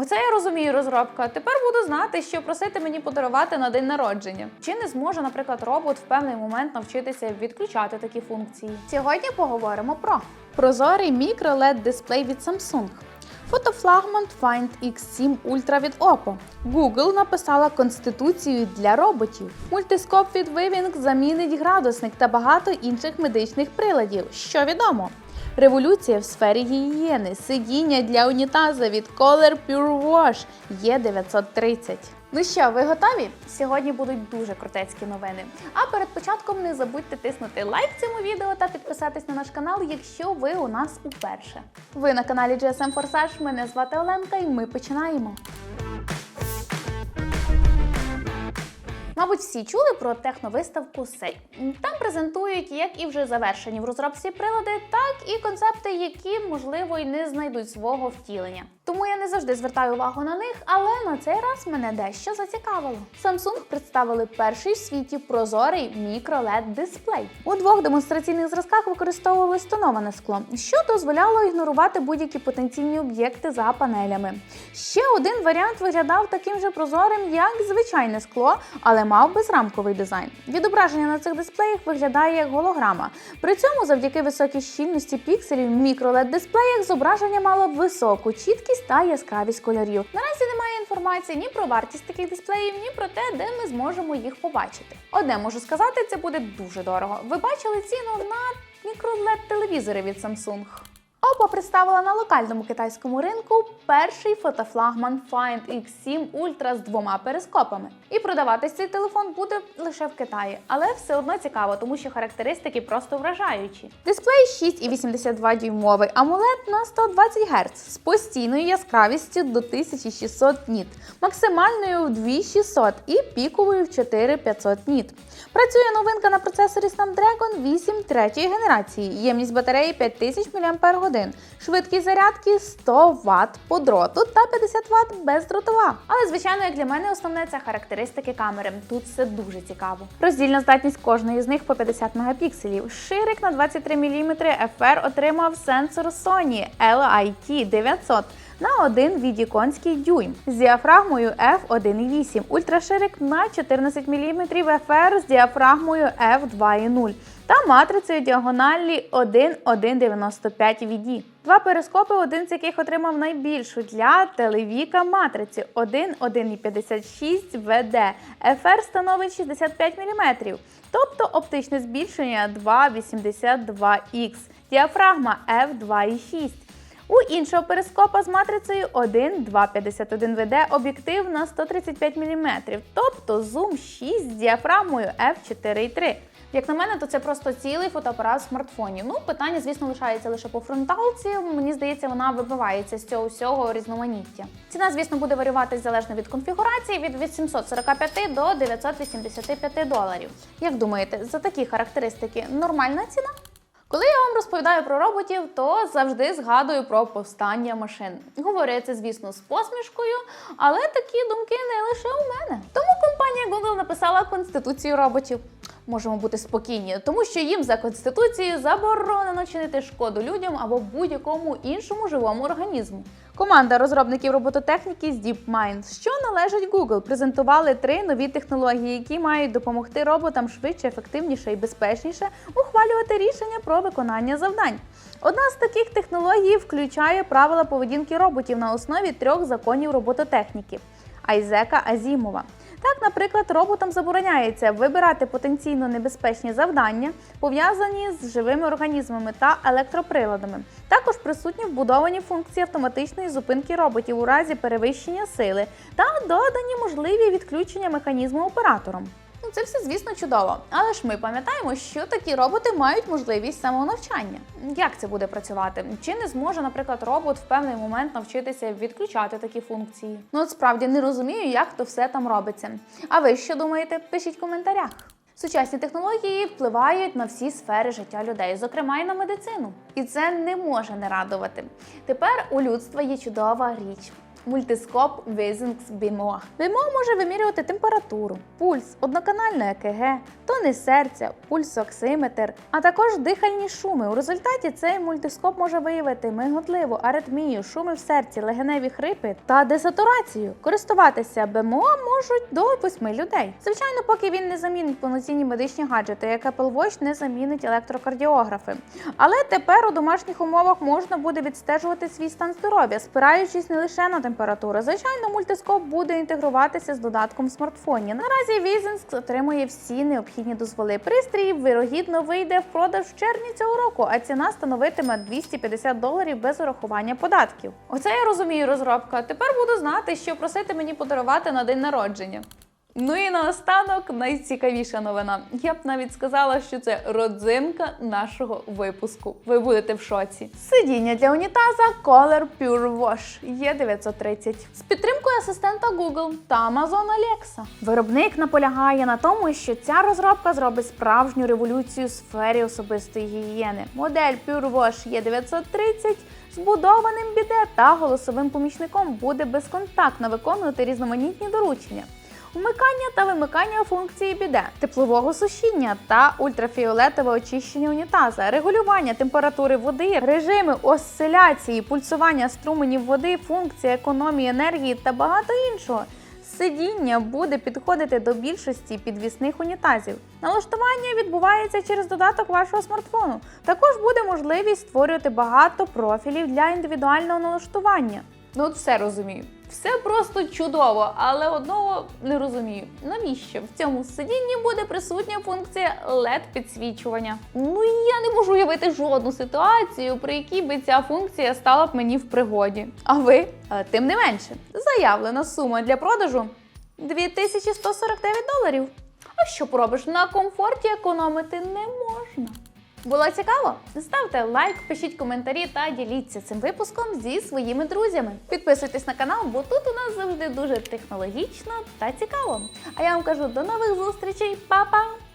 Оце я розумію розробка. Тепер буду знати, що просити мені подарувати на день народження. Чи не зможе, наприклад, робот в певний момент навчитися відключати такі функції? Сьогодні поговоримо про прозорий мікро LED дисплей від Samsung. Фотофлагман Find X7 Ultra від Oppo. Google написала конституцію для роботів. Мультископ від Waving замінить градусник та багато інших медичних приладів. Що відомо? Революція в сфері гігієни, сидіння для унітаза від Color Pure Wash є 930. Ну що, ви готові? Сьогодні будуть дуже крутецькі новини. А перед початком не забудьте тиснути лайк цьому відео та підписатись на наш канал, якщо ви у нас уперше. Ви на каналі GSM Forsage, мене звати Оленка, і ми починаємо. Мабуть, всі чули про техновиставку Сей. Там презентують як і вже завершені в розробці прилади, так і концепти, які можливо й не знайдуть свого втілення. Тому я не завжди звертаю увагу на них, але на цей раз мене дещо зацікавило. Samsung представили перший в світі прозорий мікро-LED дисплей. У двох демонстраційних зразках використовувалось тоноване скло, що дозволяло ігнорувати будь-які потенційні об'єкти за панелями. Ще один варіант виглядав таким же прозорим, як звичайне скло, але мав безрамковий дизайн. Відображення на цих дисплеях виглядає як голограма. При цьому, завдяки високій щільності пікселів, мікро-LED дисплеях зображення мало високу чіткість та яскравість кольорів. Наразі немає інформації ні про вартість таких дисплеїв, ні про те, де ми зможемо їх побачити. Одне можу сказати, це буде дуже дорого. Ви бачили ціну на мікро-LED телевізори від Samsung? Oppo представила на локальному китайському ринку перший фотофлагман Find X7 Ultra з двома перископами. І продаватись цей телефон буде лише в Китаї, але все одно цікаво, тому що характеристики просто вражаючі. Дисплей 6,82 дюймовий AMOLED на 120 Гц з постійною яскравістю до 1600 ніт, максимальною в 2600 і піковою в 4500 ніт. Працює новинка на процесорі Snapdragon 8 третьої генерації, ємність батареї 5000 мАч, швидкість зарядки 100 Вт по дроту та 50 Вт бездротова. Але звичайно, як для мене, основне це характеристики камери. Тут все дуже цікаво. Роздільна здатність кожної з них по 50 мегапікселів. Ширик на 23 мм FR отримав сенсор Sony LIT 900 на 1 відіконський дюйм з діафрагмою f1.8, ультраширик на 14 мм FR з діафрагмою f2.0 та матрицею діагоналі 1.195 VD. Два перископи, один з яких отримав найбільшу для телевіка матрицю 1.156 VD. FR становить 65 мм, тобто оптичне збільшення 2,82X, діафрагма f2.6. У іншого перископа з матрицею 1,251 ВД об'єктив на 135 мм, тобто зум 6 з діафрагмою f4.3. Як на мене, то це просто цілий фотоапарат в смартфоні. Ну, питання, звісно, лишається лише по фронталці. Мені здається, вона вибивається з цього всього різноманіття. Ціна, звісно, буде варіюватися залежно від конфігурації від 845 до 985 доларів. Як думаєте, за такі характеристики нормальна ціна? Коли я вам розповідаю про роботів, то завжди згадую про повстання машин. Говорю це, звісно, з посмішкою, але такі думки не лише у мене. Тому компанія Google написала конституцію роботів. Можемо бути спокійні, тому що їм за конституцією заборонено чинити шкоду людям або будь-якому іншому живому організму. Команда розробників робототехніки з DeepMind, що належить Google, презентували три нові технології, які мають допомогти роботам швидше, ефективніше і безпечніше ухвалювати рішення про виконання завдань. Одна з таких технологій включає правила поведінки роботів на основі трьох законів робототехніки Айзека Азімова. Так, наприклад, роботам забороняється вибирати потенційно небезпечні завдання, пов'язані з живими організмами та електроприладами. Також присутні вбудовані функції автоматичної зупинки роботів у разі перевищення сили та додані можливі відключення механізму оператором. Ну, це все, звісно, чудово. Але ж ми пам'ятаємо, що такі роботи мають можливість самонавчання. Як це буде працювати? Чи не зможе, наприклад, робот в певний момент навчитися відключати такі функції? Ну от справді не розумію, як то все там робиться. А ви що думаєте? Пишіть в коментарях. Сучасні технології впливають на всі сфери життя людей, зокрема й на медицину. І це не може не радувати. Тепер у людства є чудова річ Мультископ Візінкс BMO. BMO може вимірювати температуру, пульс, одноканальне ЕКГ, тони серця, пульсоксиметр, а також дихальні шуми. У результаті цей мультископ може виявити миготливу аритмію, шуми в серці, легеневі хрипи та десатурацію. Користуватися БМО можуть до 8 людей. Звичайно, поки він не замінить повноцінні медичні гаджети, як Apple Watch не замінить електрокардіографи. Але тепер у домашніх умовах можна буде відстежувати свій стан здоров'я, спираючись не лише на температуру. Звичайно, мультископ буде інтегруватися з додатком в смартфоні. Наразі Візенск отримує всі необхідні дозволи. Пристрій вирогідно вийде в продаж в червні цього року, а ціна становитиме 250 доларів без урахування податків. Оце я розумію розробка. Тепер буду знати, що просити мені подарувати на день народження. Ну і наостанок найцікавіша новина. Я б навіть сказала, що це родзинка нашого випуску. Ви будете в шоці. Сидіння для унітаза Color Pure Wash E930 з підтримкою асистента Google та Amazon Alexa. Виробник наполягає на тому, що ця розробка зробить справжню революцію у сфері особистої гігієни. Модель Pure Wash E930 з будованим біде та голосовим помічником буде безконтактно виконувати різноманітні доручення. Вмикання та вимикання функції біде, теплового сушіння та ультрафіолетове очищення унітаза, регулювання температури води, режими осциляції, пульсування струменів води, функції економії енергії та багато іншого. Сидіння буде підходити до більшості підвісних унітазів. Налаштування відбувається через додаток вашого смартфону. Також буде можливість створювати багато профілів для індивідуального налаштування. Ну, от все розумію. Все просто чудово, але одного не розумію. Навіщо в цьому сидінні буде присутня функція led підсвічування? Ну я не можу уявити жодну ситуацію, при якій би ця функція стала б мені в пригоді. А ви? Е, Тим не менше, заявлена сума для продажу 2149 доларів. А що поробиш? На комфорті економити не можна. Було цікаво? Ставте лайк, пишіть коментарі та діліться цим випуском зі своїми друзями. Підписуйтесь на канал, бо тут у нас завжди дуже технологічно та цікаво. А я вам кажу до нових зустрічей, Па-па!